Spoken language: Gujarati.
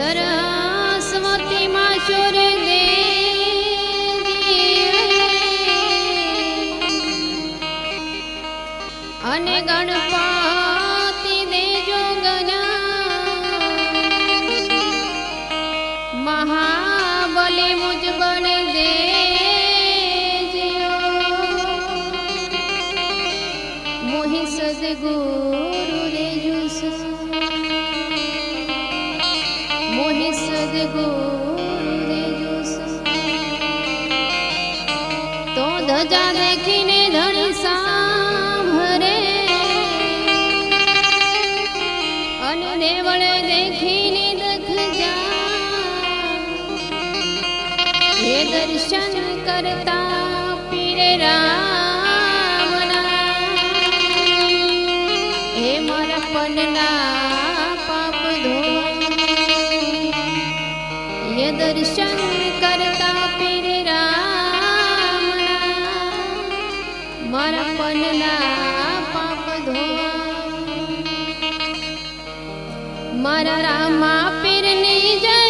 સરસ્વતી માં સુર અને ગણપતિ દેજો ગના મહાબલી મુજ બન દેજો મોહી સદગુરુ દેજો ધજા દેખીને ધણી સાંભરે અને દેવળે દેખીને દખ જા હે દર્શન કરતા પીરે રામના મારા રામા પીરની જય.